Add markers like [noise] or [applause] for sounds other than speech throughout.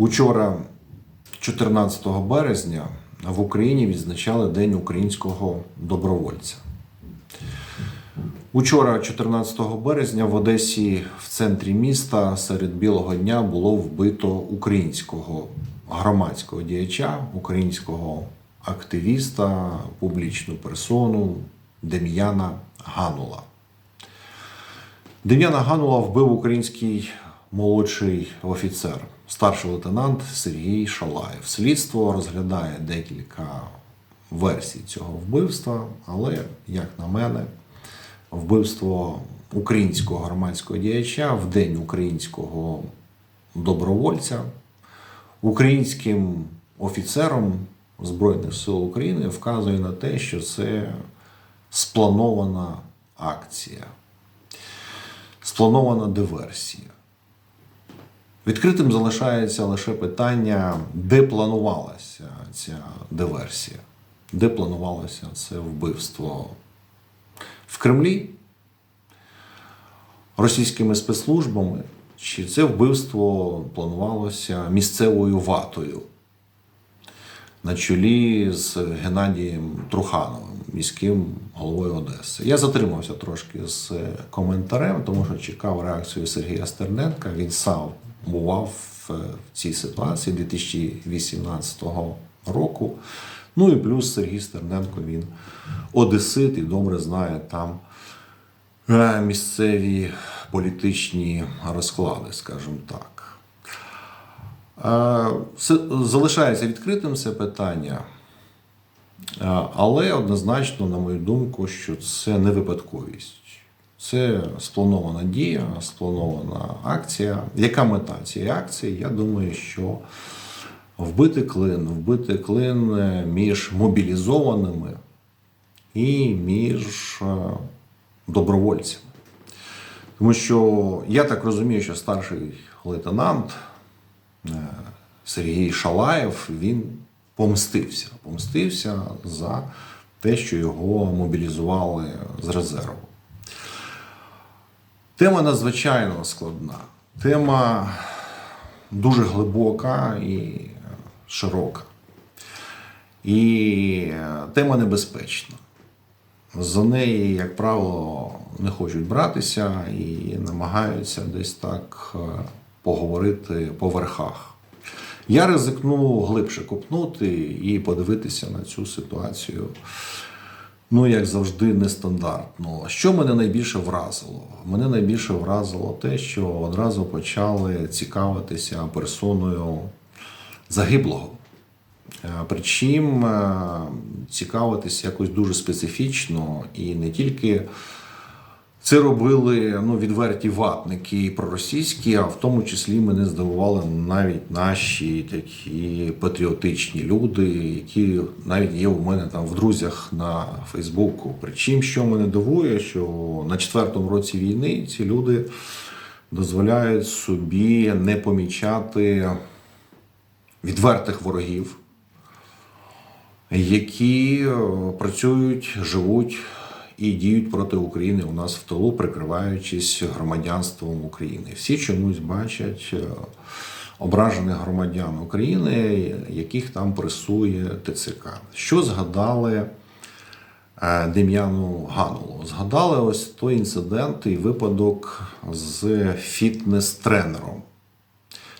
Учора, 14 березня, в Україні відзначали День українського добровольця. Учора, 14 березня, в Одесі, в центрі міста, серед білого дня було вбито українського громадського діяча, українського активіста, публічну персону Дем'яна Ганула. Дем'яна Ганула вбив український молодший офіцер, старший лейтенант Сергій Шалаєв. Слідство розглядає декілька версій цього вбивства, але, як на мене, вбивство українського громадського діяча в день українського добровольця, українським офіцером Збройних сил України вказує на те, що це спланована акція, спланована диверсія. Відкритим залишається лише питання, де планувалася ця диверсія, де планувалося це вбивство? В Кремлі? Російськими спецслужбами, чи це вбивство планувалося місцевою ватою на чолі з Геннадієм Трухановим, міським головою Одеси. Я затримався трошки з коментарем, тому що чекав реакцію Сергія Стерненка. Він сам бував в цій ситуації 2018 року. Ну і плюс Сергій Стерненко він одесит і добре знає там е, місцеві політичні розклади, скажімо так. Залишається відкритим це питання, але однозначно, на мою думку, що це не випадковість. Це спланована дія, спланована акція. Яка мета цієї акції? Я думаю, що вбити клин, вбити клин е, між мобілізованими і між е, добровольцями. Тому що я так розумію, що старший лейтенант Сергій Шалаєв він помстився. Помстився за те, що його мобілізували з резерву. Тема надзвичайно складна. Тема дуже глибока і широка. І е, тема небезпечна. За неї, як правило, не хочуть братися і намагаються десь так е, поговорити по верхах. Я ризикну глибше копнути і подивитися на цю ситуацію. Ну, як завжди, нестандартно. Що мене найбільше вразило? Мене найбільше вразило те, що одразу почали цікавитися персоною загиблого. Е, Причим е, цікавитися якось дуже специфічно і не тільки це робили ну, відверті ватники проросійські, а в тому числі мене здивували навіть наші такі патріотичні люди, які навіть є у мене там в друзях на Фейсбуку. Причим, що мене дивує, що на четвертому році війни ці люди дозволяють собі не помічати відвертих ворогів, які е, працюють, живуть і діють проти України у нас в тилу, прикриваючись громадянством України. Всі чомусь бачать е, ображених громадян України, яких там пресує ТЦК. Що згадали е, Дем'яну Ганулу? Згадали ось той інцидент і випадок з фітнес-тренером.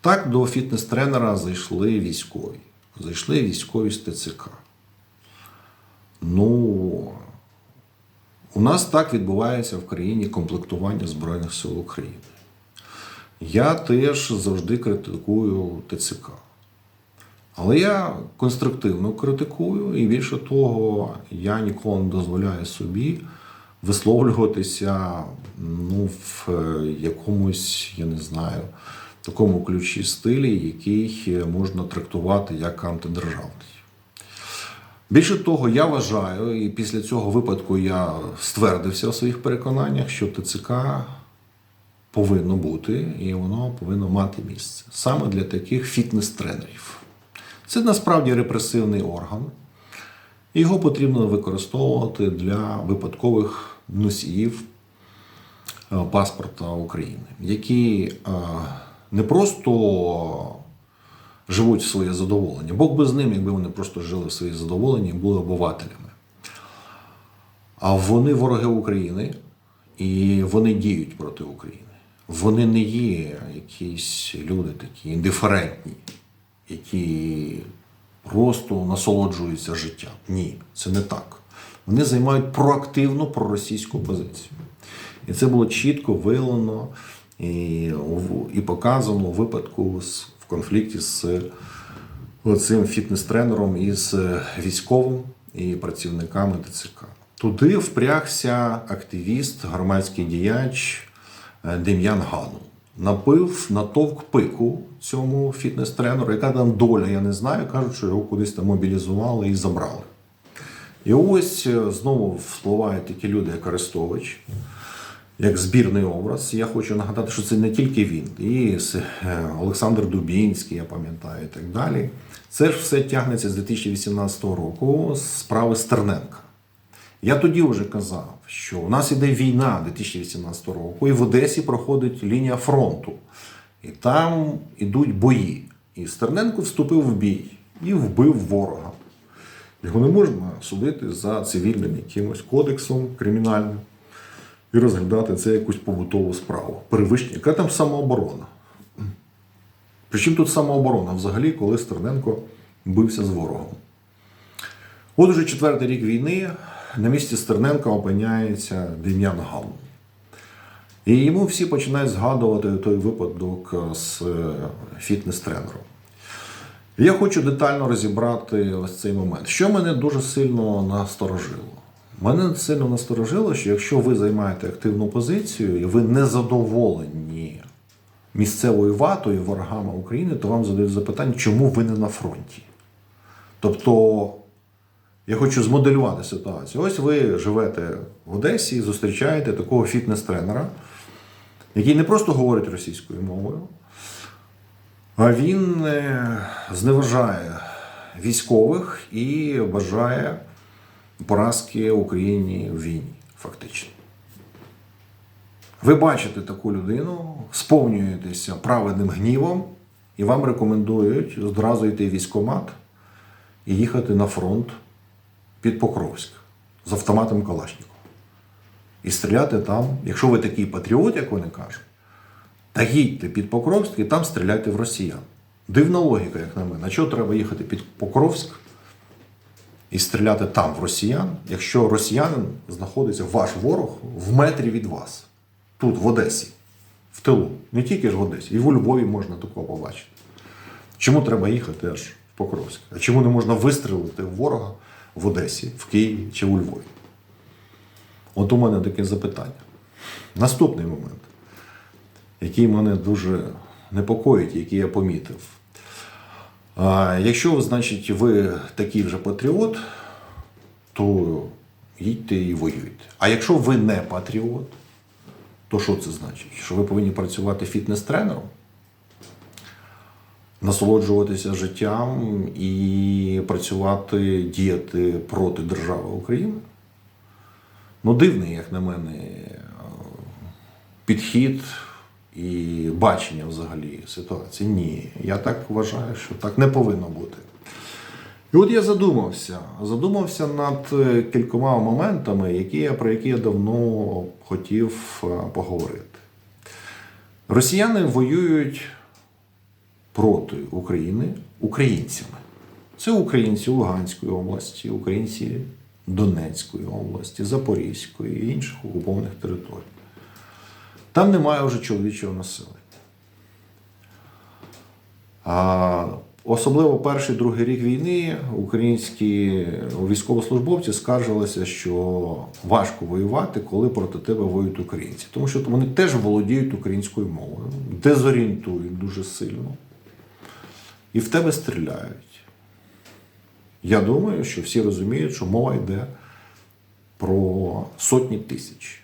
Так, до фітнес-тренера зайшли військові. Зайшли військові з ТЦК. Ну, у нас так відбувається в країні комплектування Збройних сил України. Я теж завжди критикую ТЦК. Але я конструктивно критикую, і більше того, я ніколи не дозволяю собі висловлюватися ну, в е, якомусь, я не знаю, такому ключі стилі, який можна трактувати як антидержавний. Більше того, я вважаю, і після цього випадку я ствердився у своїх переконаннях, що ТЦК повинно бути і воно повинно мати місце саме для таких фітнес-тренерів. Це насправді репресивний орган. Його потрібно використовувати для випадкових носіїв е, паспорта України, які е, не просто живуть в своє задоволення. Бог би з ним, якби вони просто жили в своє задоволення і були обивателями. А вони вороги України, і вони діють проти України. Вони не є якісь люди такі індиферентні, які просто насолоджуються життям. Ні, це не так. Вони займають проактивну проросійську позицію. І це було чітко виявлено і, і показано у випадку з, конфлікті з цим фітнес-тренером із військовим і працівниками ТЦК. Туди впрягся активіст, громадський діяч е, Дем'ян Гану. Напив натовк пику цьому фітнес-тренеру, яка там доля, я не знаю. Кажуть, що його кудись там мобілізували і забрали. І ось е, знову впливають такі люди, як Арестович, як збірний образ. Я хочу нагадати, що це не тільки він, і е, Олександр Дубінський, я пам'ятаю, і так далі. Це ж все тягнеться з 2018 року з справи Стерненка. Я тоді вже казав, що у нас іде війна 2018 року, і в Одесі проходить лінія фронту. І там ідуть бої. І Стерненко вступив в бій і вбив ворога. Його не можна судити за цивільним якимось кодексом кримінальним і розглядати це якусь побутову справу. Перевищення. Яка там самооборона? Причому тут самооборона взагалі, коли Стерненко бився з ворогом. От уже четвертий рік війни на місці Стерненка опиняється Дем'ян Гал. І йому всі починають згадувати той випадок з е, фітнес-тренером. Я хочу детально розібрати ось цей момент. Що мене дуже сильно насторожило? Мене сильно насторожило, що якщо ви займаєте активну позицію і ви не задоволені місцевою ватою, ворогами України, то вам задають запитання, чому ви не на фронті. Тобто, я хочу змоделювати ситуацію. Ось ви живете в Одесі, і зустрічаєте такого фітнес-тренера, який не просто говорить російською мовою, а він е, зневажає військових і бажає поразки Україні в війні, фактично. Ви бачите таку людину, сповнюєтеся праведним гнівом, і вам рекомендують одразу йти в військкомат і їхати на фронт під Покровськ з автоматом Калашникова. І стріляти там, якщо ви такий патріот, як вони кажуть, та їдьте під Покровськ і там стріляйте в росіян. Дивна логіка, як на мене. А чого треба їхати під Покровськ і стріляти там в росіян, якщо росіянин знаходиться ваш ворог в метрі від вас, тут, в Одесі, в тилу. Не тільки ж в Одесі, і в Львові можна такого побачити. Чому треба їхати аж в Покровськ? А чому не можна вистрілити ворога в Одесі, в Києві чи у Львові? От у мене таке запитання. Наступний момент який мене дуже непокоїть, який я помітив. Якщо, значить, ви такий вже патріот, то їдьте і воюйте. А якщо ви не патріот, то що це значить? Що ви повинні працювати фітнес-тренером, насолоджуватися життям і працювати, діяти проти держави України? Ну, дивний, як на мене, підхід і бачення взагалі ситуації. Ні, я так вважаю, що так не повинно бути. І от я задумався, задумався над е, кількома моментами, які, я- про які я давно хотів е, поговорити. Росіяни воюють проти України українцями. Це українці Луганської області, українці Донецької області, Запорізької і інших окупованих територій. Там немає вже чоловічого населення. А особливо перший другий рік війни українські військовослужбовці скаржилися, що важко воювати, коли проти тебе воюють українці. Тому що вони теж володіють українською мовою, дезорієнтують дуже сильно. І в тебе стріляють. Я думаю, що всі розуміють, що мова йде про сотні тисяч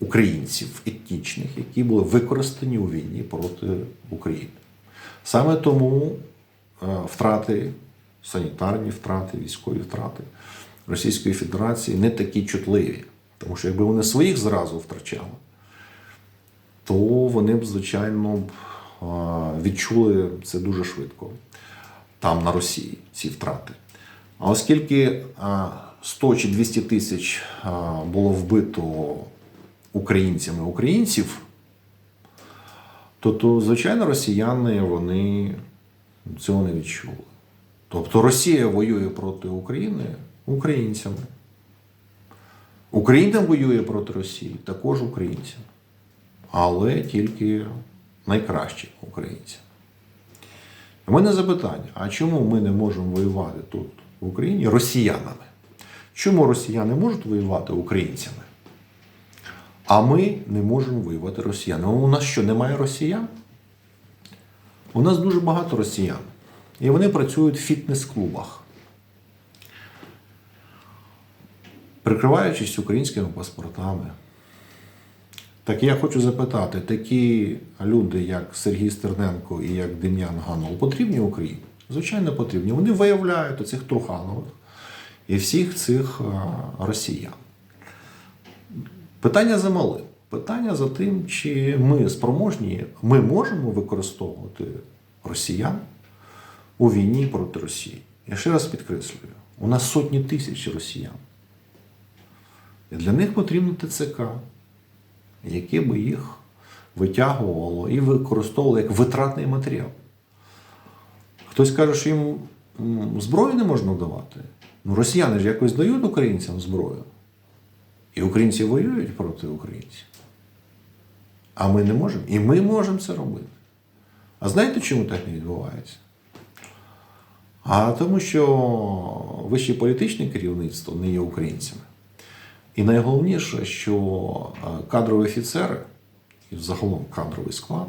українців етнічних, які були використані у війні проти України. Саме тому е, втрати, санітарні втрати, військові втрати Російської Федерації не такі чутливі. Тому що якби вони своїх зразу втрачали, то вони б, звичайно, відчули це дуже швидко. Там на Росії ці втрати. А оскільки 100 чи 200 тисяч було вбито українцями українців, то, то звичайно, росіяни вони цього не відчули. Тобто Росія воює проти України українцями. Україна воює проти Росії також українцями. Але тільки найкращі українці. У мене запитання: а чому ми не можемо воювати тут, в Україні, росіянами? Чому росіяни можуть воювати українцями? А ми не можемо воювати росіянами. У нас що, немає росіян? У нас дуже багато росіян. І вони працюють в фітнес-клубах. Прикриваючись українськими паспортами. Так я хочу запитати, такі люди, як Сергій Стерненко і як Дем'ян Ганул, потрібні Україні? Звичайно, потрібні. Вони виявляють оцих Труханових і всіх цих росіян. Питання за малим. Питання за тим, чи ми спроможні, ми можемо використовувати росіян у війні проти Росії. Я ще раз підкреслюю: у нас сотні тисяч росіян. І для них потрібно ТЦК, яке би їх витягувало і використовувало як витратний матеріал. Хтось каже, що їм зброю не можна давати. Ну, росіяни ж якось дають українцям зброю. І українці воюють проти українців. А ми не можемо. І ми можемо це робити. А знаєте, чому так не відбувається? А тому, що вище політичне керівництво не є українцями. І найголовніше, що е, кадрові офіцери і загалом кадровий склад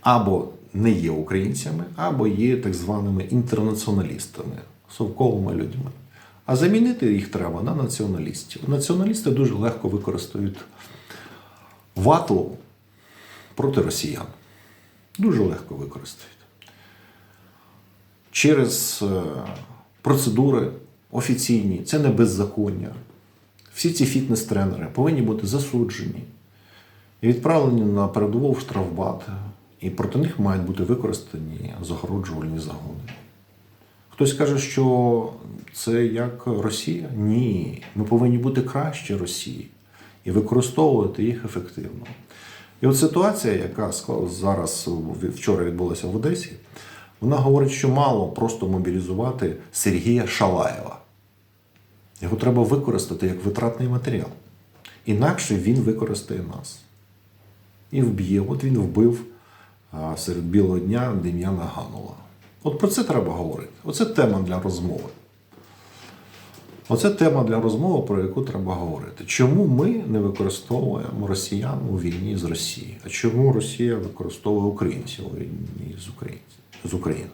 або не є українцями, або є так званими інтернаціоналістами, совковими людьми. А замінити їх треба на націоналістів. Націоналісти дуже легко використають вату проти росіян. Дуже легко використають. Через е, процедури офіційні, це не беззаконня. Всі ці фітнес-тренери повинні бути засуджені і відправлені на передову в штрафбат, і проти них мають бути використані загороджувальні загони. Хтось каже, що це як Росія? Ні. Ми повинні бути краще Росії і використовувати їх ефективно. І от ситуація, яка зараз вчора відбулася в Одесі, вона говорить, що мало просто мобілізувати Сергія Шалаєва. Його треба використати як витратний матеріал. Інакше він використає нас. І вб'є. От він вбив серед білого дня Дем'яна Ганула. От про це треба говорити. Оце тема для розмови. Оце тема для розмови, про яку треба говорити. Чому ми не використовуємо росіян у війні з Росією? А чому Росія використовує українців у війні з, Україною?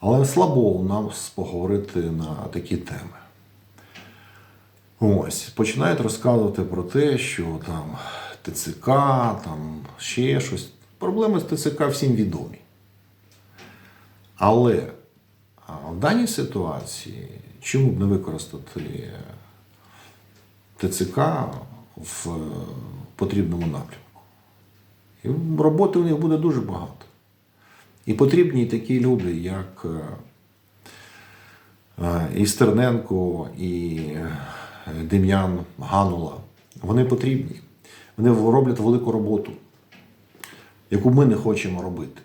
Але слабо у нас поговорити на такі теми. Ось, починають розказувати про те, що там ТЦК, там ще щось. Проблеми з ТЦК всім відомі. Але в даній ситуації чому б не використати ТЦК в е, потрібному напрямку? І роботи у них буде дуже багато. І потрібні такі люди, як е, е, і Стерненко, і е, Дем'ян Ганула. Вони потрібні. Вони роблять велику роботу, яку ми не хочемо робити.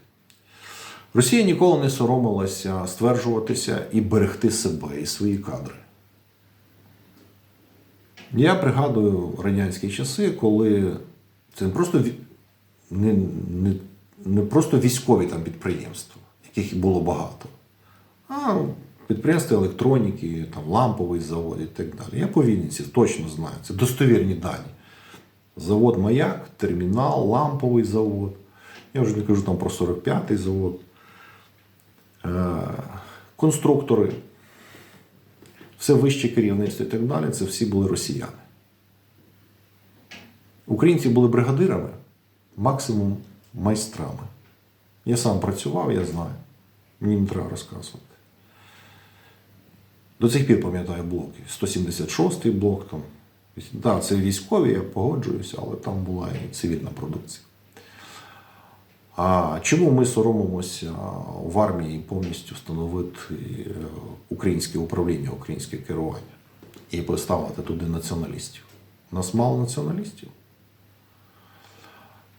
Росія ніколи не соромилася стверджуватися і берегти себе і свої кадри. Я пригадую радянські часи, коли це не просто, не, не, не просто військові там підприємства, яких було багато, а підприємства електроніки, там, ламповий завод і так далі. Я по Вінниці точно знаю, це достовірні дані. Завод Маяк, термінал, ламповий завод. Я вже не кажу там про 45-й завод. Конструктори, все вище керівництво і так далі, це всі були росіяни. Українці були бригадирами, максимум майстрами. Я сам працював, я знаю. Мені не треба розказувати. До цих пір пам'ятаю блоки. 176-й блок там. Так, да, це військові, я погоджуюся, але там була і цивільна продукція. А чому ми соромимося в армії повністю встановити е, українське управління, українське керування і поставити туди націоналістів? У нас мало націоналістів.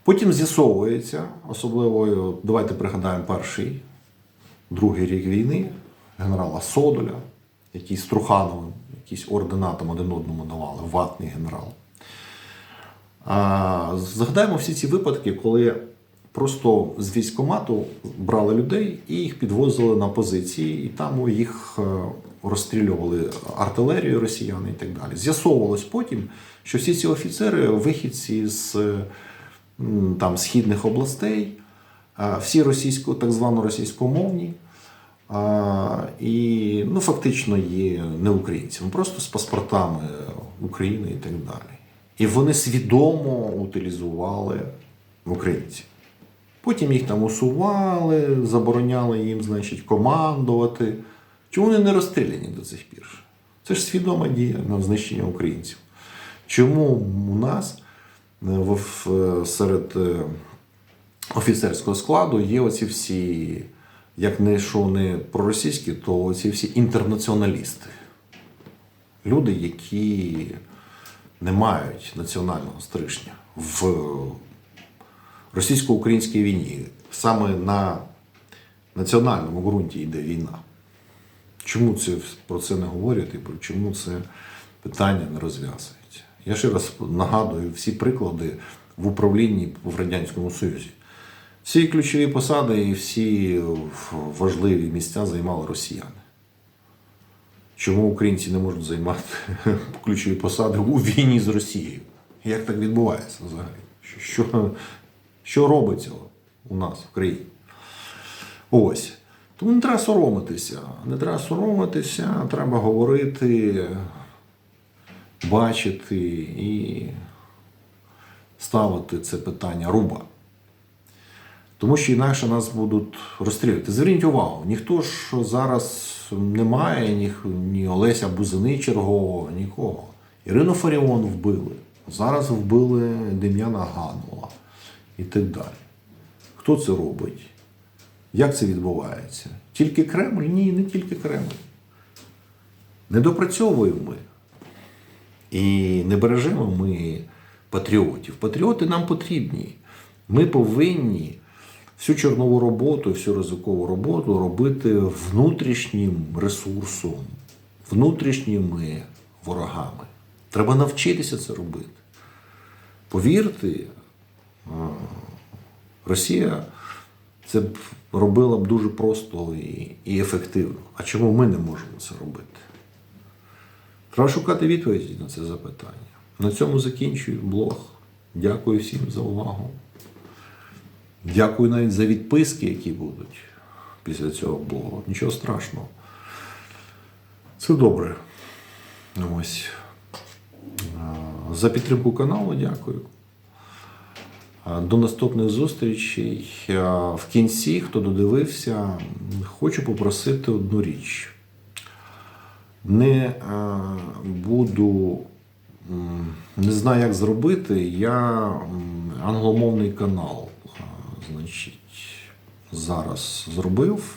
Потім з'ясовується, особливо, давайте пригадаємо перший, другий рік війни, генерала Содоля, який з Трухановим, якісь орденатом один одному давали, ватний генерал. А, згадаємо всі ці випадки, коли просто з військкомату брали людей і їх підвозили на позиції, і там їх е, розстрілювали артилерією росіяни і так далі. З'ясовувалось потім, що всі ці офіцери вихідці з е, там, східних областей, всі російсько, так звано російськомовні. А, і ну, фактично є не українцями, просто з паспортами України і так далі. І вони свідомо утилізували українців. Потім їх там усували, забороняли їм, значить, командувати. Чому вони не розстріляні до цих пір? Це ж свідома дія на знищення українців. Чому у нас е, в- серед е, офіцерського складу є оці всі, як не що не проросійські, то оці всі інтернаціоналісти. Люди, які не мають національного стрижня в російсько-українській війні. Саме на національному ґрунті йде війна. Чому це про це не говорять і чому це питання не розв'язується? Я ще раз нагадую всі приклади в управлінні в Радянському Союзі. Всі ключові посади і всі важливі місця займали росіяни. Чому українці не можуть займати [laughs] ключові посади у війні з Росією? Як так відбувається взагалі? Що, що, робиться у нас в країні? Ось. Тому не треба соромитися. Не треба соромитися, треба говорити, бачити і ставити це питання руба. Тому що інакше нас будуть розстрілювати. Зверніть увагу, ніхто ж зараз немає, ні, ні Олеся Бузини чергового, нікого. Ірину Фаріон вбили. Зараз вбили Дем'яна Ганула і так далі. Хто це робить? Як це відбувається? Тільки Кремль? Ні, не тільки Кремль. Не допрацьовуємо ми. І не бережемо ми патріотів. Патріоти нам потрібні. Ми повинні всю чорнову роботу, всю ризикову роботу робити внутрішнім ресурсом, внутрішніми ворогами. Треба навчитися це робити. Повірте, Росія це б робила б дуже просто і, і ефективно. А чому ми не можемо це робити? Треба шукати відповіді на це запитання. На цьому закінчую блог. Дякую всім за увагу. Дякую навіть за відписки, які будуть після цього блогу. Нічого страшного. Це добре. Ось. За підтримку каналу дякую. До наступних зустрічей. В кінці, хто додивився, хочу попросити одну річ. Не е, буду, не знаю, як зробити. Я англомовний канал, е, значить, зараз зробив.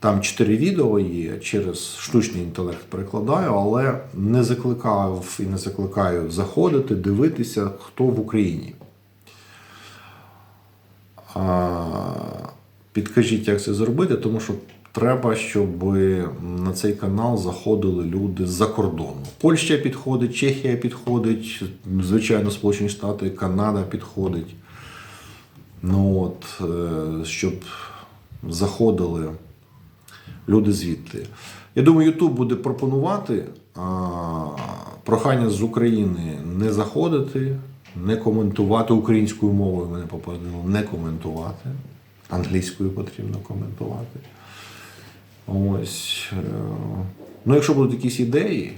Там чотири відео є, через штучний інтелект перекладаю, але не закликав і не закликаю заходити, дивитися, хто в Україні. Підкажіть, як це зробити, тому що треба, щоб на цей канал заходили люди з-за кордону. Польща підходить, Чехія підходить, звичайно, Сполучені Штати, Канада підходить. Ну от, е, щоб заходили люди звідти. Я думаю, Ютуб буде пропонувати прохання з України не заходити, не коментувати українською мовою. Мене попередило не коментувати. Англійською потрібно коментувати. Ось. е, Ну, якщо будуть якісь ідеї,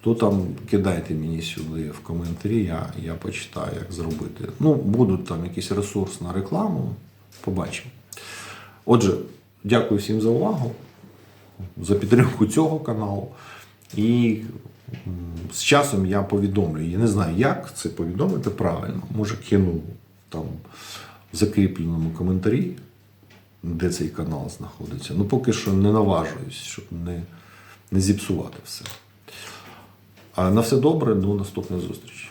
то там кидайте мені сюди в коментарі, я, я почитаю, як зробити. Ну, будуть там якийсь ресурс на рекламу, побачимо. Отже, дякую всім за увагу, за підтримку цього каналу. І з часом я повідомлю. Я не знаю, як це повідомити правильно. Може, кину там в закріпленому коментарі, де цей канал знаходиться. Ну, поки що не наважуюсь, щоб не, не зіпсувати все. А на все добре, до наступної зустрічі.